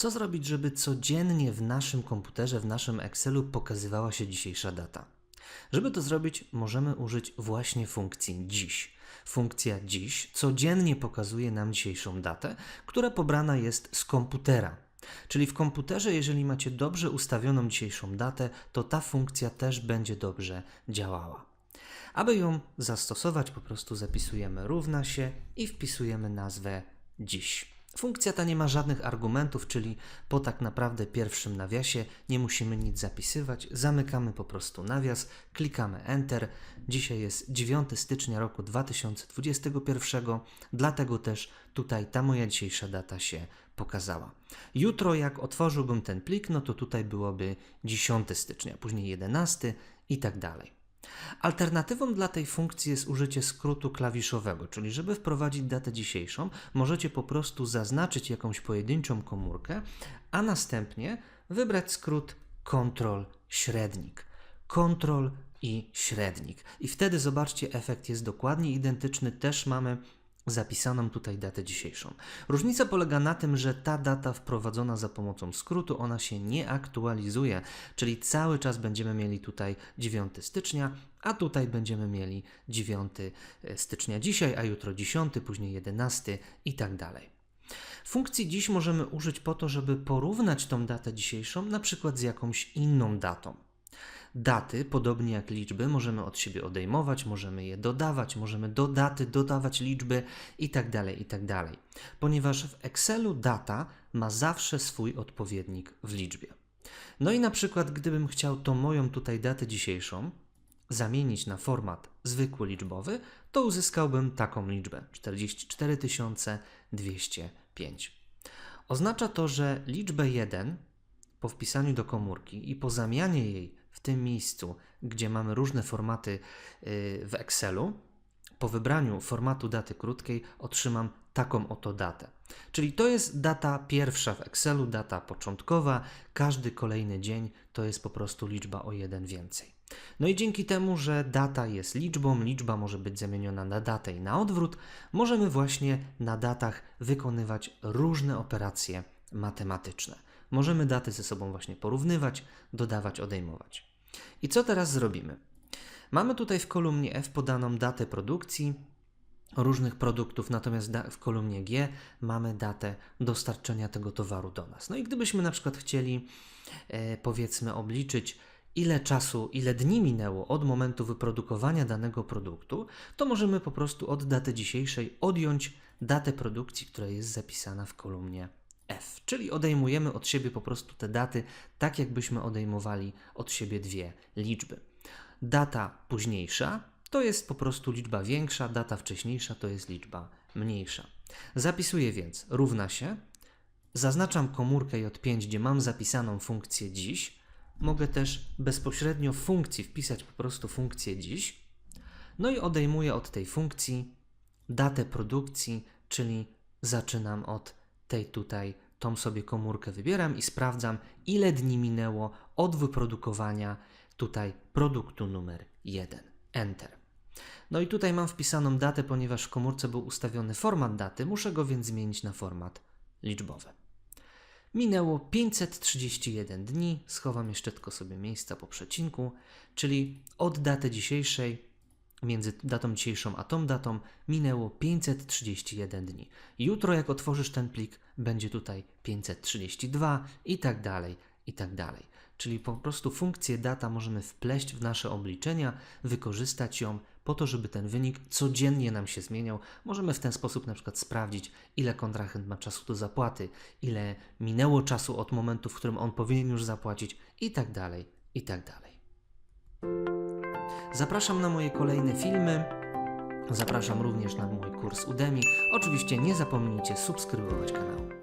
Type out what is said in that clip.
co zrobić, żeby codziennie w naszym komputerze, w naszym Excelu pokazywała się dzisiejsza data? Żeby to zrobić, możemy użyć właśnie funkcji dziś. Funkcja dziś codziennie pokazuje nam dzisiejszą datę, która pobrana jest z komputera. Czyli w komputerze, jeżeli macie dobrze ustawioną dzisiejszą datę, to ta funkcja też będzie dobrze działała. Aby ją zastosować, po prostu zapisujemy równa się i wpisujemy nazwę dziś. Funkcja ta nie ma żadnych argumentów, czyli po tak naprawdę pierwszym nawiasie nie musimy nic zapisywać. Zamykamy po prostu nawias, klikamy Enter. Dzisiaj jest 9 stycznia roku 2021, dlatego też tutaj ta moja dzisiejsza data się pokazała. Jutro, jak otworzyłbym ten plik, no to tutaj byłoby 10 stycznia, później 11 i tak dalej. Alternatywą dla tej funkcji jest użycie skrótu klawiszowego, czyli żeby wprowadzić datę dzisiejszą, możecie po prostu zaznaczyć jakąś pojedynczą komórkę, a następnie wybrać skrót Ctrl średnik. Ctrl i średnik. I wtedy zobaczcie, efekt jest dokładnie identyczny. Też mamy zapisaną tutaj datę dzisiejszą. Różnica polega na tym, że ta data wprowadzona za pomocą skrótu, ona się nie aktualizuje, czyli cały czas będziemy mieli tutaj 9 stycznia, a tutaj będziemy mieli 9 stycznia dzisiaj, a jutro 10, później 11 i tak dalej. Funkcji dziś możemy użyć po to, żeby porównać tą datę dzisiejszą na przykład z jakąś inną datą. Daty, podobnie jak liczby, możemy od siebie odejmować, możemy je dodawać, możemy do daty dodawać liczby itd., itd. Ponieważ w Excelu data ma zawsze swój odpowiednik w liczbie. No i na przykład, gdybym chciał tą moją tutaj datę dzisiejszą zamienić na format zwykły liczbowy, to uzyskałbym taką liczbę 44 205. Oznacza to, że liczbę 1 po wpisaniu do komórki i po zamianie jej w tym miejscu, gdzie mamy różne formaty y, w Excelu, po wybraniu formatu daty krótkiej otrzymam taką oto datę. Czyli to jest data pierwsza w Excelu, data początkowa. Każdy kolejny dzień to jest po prostu liczba o jeden więcej. No i dzięki temu, że data jest liczbą, liczba może być zamieniona na datę i na odwrót, możemy właśnie na datach wykonywać różne operacje matematyczne. Możemy daty ze sobą właśnie porównywać, dodawać, odejmować. I co teraz zrobimy? Mamy tutaj w kolumnie F podaną datę produkcji różnych produktów, natomiast w kolumnie G mamy datę dostarczenia tego towaru do nas. No i gdybyśmy na przykład chcieli, e, powiedzmy, obliczyć, ile czasu, ile dni minęło od momentu wyprodukowania danego produktu, to możemy po prostu od daty dzisiejszej odjąć datę produkcji, która jest zapisana w kolumnie F, czyli odejmujemy od siebie po prostu te daty, tak jakbyśmy odejmowali od siebie dwie liczby. Data późniejsza to jest po prostu liczba większa, data wcześniejsza to jest liczba mniejsza. Zapisuję więc równa się, zaznaczam komórkę J5, gdzie mam zapisaną funkcję dziś, mogę też bezpośrednio w funkcji wpisać po prostu funkcję dziś, no i odejmuję od tej funkcji datę produkcji, czyli zaczynam od tej tutaj, tą sobie komórkę wybieram i sprawdzam, ile dni minęło od wyprodukowania tutaj produktu numer 1. Enter. No i tutaj mam wpisaną datę, ponieważ w komórce był ustawiony format daty, muszę go więc zmienić na format liczbowy. Minęło 531 dni, schowam jeszcze tylko sobie miejsca po przecinku, czyli od daty dzisiejszej między datą dzisiejszą a tą datą minęło 531 dni. Jutro, jak otworzysz ten plik, będzie tutaj 532 i tak dalej, i tak dalej. Czyli po prostu funkcję data możemy wpleść w nasze obliczenia, wykorzystać ją po to, żeby ten wynik codziennie nam się zmieniał. Możemy w ten sposób na przykład sprawdzić, ile kontrahent ma czasu do zapłaty, ile minęło czasu od momentu, w którym on powinien już zapłacić i tak dalej, i tak dalej. Zapraszam na moje kolejne filmy. Zapraszam również na mój kurs Udemy. Oczywiście nie zapomnijcie subskrybować kanału.